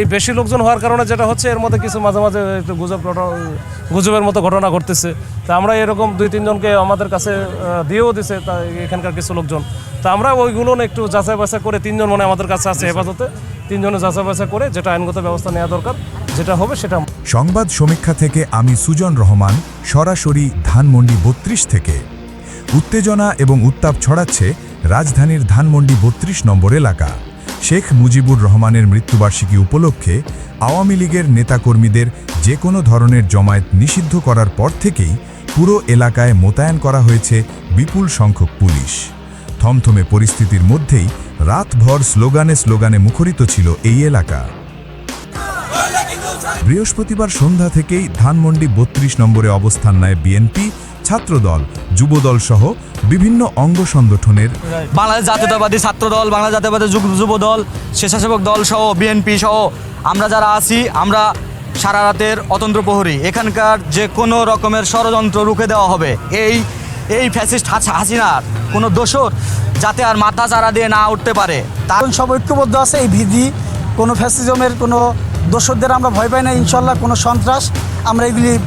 এই বেশি লোকজন হওয়ার কারণে যেটা হচ্ছে, এর মধ্যে কিছু মাঝে মাঝে একটু গুজব গুজবের মতো ঘটনা ঘটতেছে। তা আমরা এরকম দুই, তিনজনকে আমাদের কাছে দিয়েও দিছে তা এখানকার কিছু লোকজন। তা আমরা ওইগুলো একটু যাচাই বাছাই করে তিনজন মানে আমাদের কাছে আছে হেফাজতে, তিনজনে যাচাই বাছাই করে যেটা আইনগত ব্যবস্থা নেওয়া দরকার, যেটা হবে সেটা সংবাদ সমীক্ষা থেকে আমি সুজন রহমান, সরাসরি ধানমন্ডি বত্রিশ থেকে। উত্তেজনা এবং উত্তাপ ছড়াচ্ছে রাজধানীর ধানমন্ডি বত্রিশ নম্বর এলাকা। শেখ মুজিবুর রহমানের মৃত্যুবার্ষিকী উপলক্ষে আওয়ামী লীগের নেতাকর্মীদের যে কোনো ধরনের জমায়েত নিষিদ্ধ করার পর থেকেই পুরো এলাকায় মোতায়েন করা হয়েছে বিপুল সংখ্যক পুলিশ। থমথমে পরিস্থিতির মধ্যেই রাতভর স্লোগানে স্লোগানে মুখরিত ছিল এই এলাকা। বৃহস্পতিবার সন্ধ্যা থেকেই ধানমন্ডি বত্রিশ নম্বরে অবস্থান নেয় বিএনপি ছাত্রদল যুবদল সহ বিভিন্ন অঙ্গ সংগঠনের বাংলাদেশ জাতীয়তাবাদী ছাত্র দল বাংলাদেশ জাতীয়তাবাদী যুব- যুব স্বেচ্ছাসেবক দল সহ বিএনপি সহ আমরা যারা আছি আমরা সারা রাতের অতন্ত্র প্রহরী। এখানকার যে কোনো রকমের ষড়যন্ত্র রুখে দেওয়া হবে। এই এই ফ্যাসিস্ট হাসিনার কোনো দোষর যাতে আর মাথা চারা দিয়ে না উঠতে পারে। তার সব ঐক্যবদ্ধ আছে এই ভিদি কোনো ফ্যাসিজমের কোনো দোষরদের আমরা ভয় পাই না ইনশাল্লাহ কোনো সন্ত্রাস আমরা এগুলি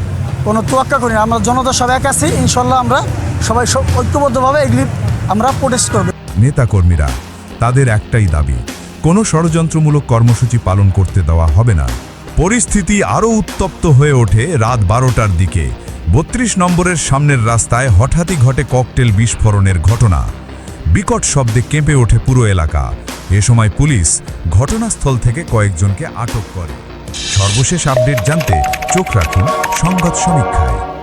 কোনো তোয়াক্কা করি না। আমরা জনতা সব এক আছি, ইনশাল্লাহ আমরা সবাই সব ঐক্যবদ্ধভাবে এগুলি আমরা প্রোটেস্ট করব। নেতাকর্মীরা, তাদের একটাই দাবি, কোনো ষড়যন্ত্রমূলক কর্মসূচি পালন করতে দেওয়া হবে না। পরিস্থিতি আরও উত্তপ্ত হয়ে ওঠে রাত বারোটার দিকে। বত্রিশ নম্বরের সামনের রাস্তায় হঠাৎই ঘটে ককটেল বিস্ফোরণের ঘটনা। বিকট শব্দে কেঁপে ওঠে পুরো এলাকা। এ সময় পুলিশ ঘটনাস্থল থেকে কয়েকজনকে আটক করে। সর্বশেষ আপডেট জানতে চোখ রাখুন সংবাদ সমীক্ষায়।